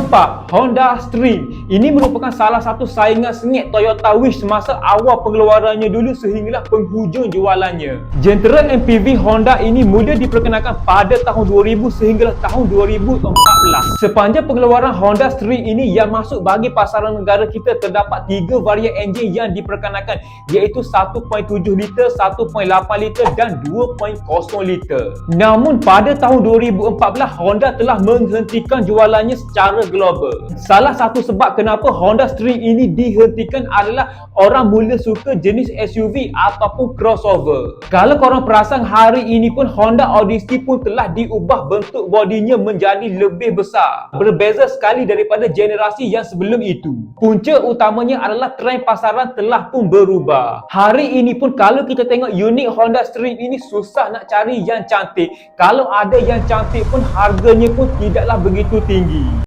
keempat, Honda Stream. Ini merupakan salah satu saingan sengit Toyota Wish semasa awal pengeluarannya dulu sehinggalah penghujung jualannya. Jentera MPV Honda ini mula diperkenalkan pada tahun 2000 sehinggalah tahun 2014. Sepanjang pengeluaran Honda Stream ini yang masuk bagi pasaran negara kita terdapat tiga varian enjin yang diperkenalkan iaitu 1.7 liter, 1.8 liter dan 2.0 liter. Namun pada tahun 2014 Honda telah menghentikan jualannya secara global. Salah satu sebab kenapa Honda Stream ini dihentikan adalah orang mula suka jenis SUV ataupun crossover. Kalau korang perasan hari ini pun Honda Odyssey pun telah diubah bentuk bodinya menjadi lebih besar. Berbeza sekali daripada generasi yang sebelum itu. Punca utamanya adalah trend pasaran telah pun berubah. Hari ini pun kalau kita tengok unit Honda Stream ini susah nak cari yang cantik. Kalau ada yang cantik pun harganya pun tidaklah begitu tinggi.